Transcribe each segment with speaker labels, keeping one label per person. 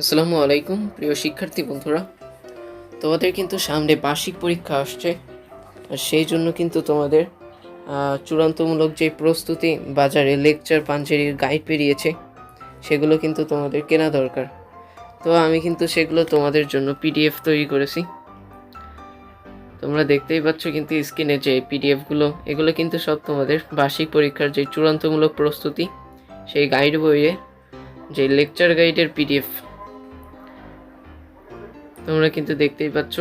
Speaker 1: আসসালামু আলাইকুম, প্রিয় শিক্ষার্থী বন্ধুরা। তোমাদের কিন্তু সামনে বার্ষিক পরীক্ষা আসছে, আর সেই জন্য কিন্তু তোমাদের চূড়ান্তমূলক যে প্রস্তুতি বাজারে লেকচার পাঞ্জেরির গাইড বেরিয়েছে সেগুলো কিন্তু তোমাদের কেনা দরকার। তো আমি কিন্তু সেগুলো তোমাদের জন্য পিডিএফ তৈরি করেছি। তোমরা দেখতেই পাচ্ছ কিন্তু স্ক্রিনে যে পিডিএফগুলো এগুলো কিন্তু সব তোমাদের বার্ষিক পরীক্ষার যে চূড়ান্তমূলক প্রস্তুতি, সেই গাইড বইয়ে যে লেকচার গাইডের পিডিএফ তোমরা কিন্তু দেখতেই পাচ্ছ।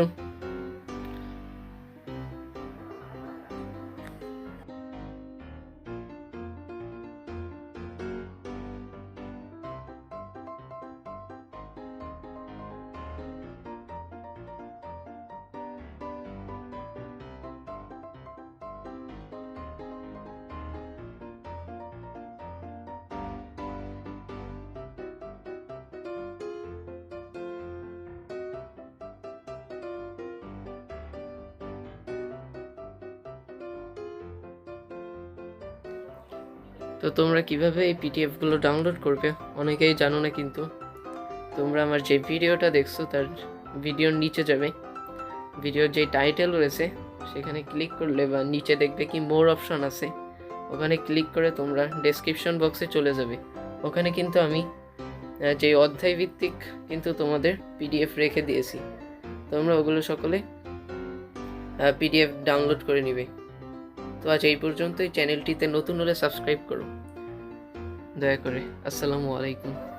Speaker 1: তো তোমরা কীভাবে এই পিডিএফগুলো ডাউনলোড করবে? অনেকেই জানো না কিন্তু। তোমরা আমার যে ভিডিওটা দেখছ তার ভিডিওর নিচে যাবে। ভিডিওর যে টাইটেল রয়েছে, সেখানে ক্লিক করলে বা নিচে দেখবে কি মোর অপশন আছে। ওখানে ক্লিক করে তোমরা ডেসক্রিপশন বক্সে চলে যাবে। ওখানে কিন্তু আমি যে অধ্যায় ভিত্তিক কিন্তু তোমাদের পিডিএফ রেখে দিয়েছি। তোমরা ওগুলো সকলে পিডিএফ ডাউনলোড করে নিবে। তো আজ এই পর্যন্তই। চ্যানেলটিতে নতুন হলে সাবস্ক্রাইব করো। দয়া করে। আসসালামু আলাইকুম।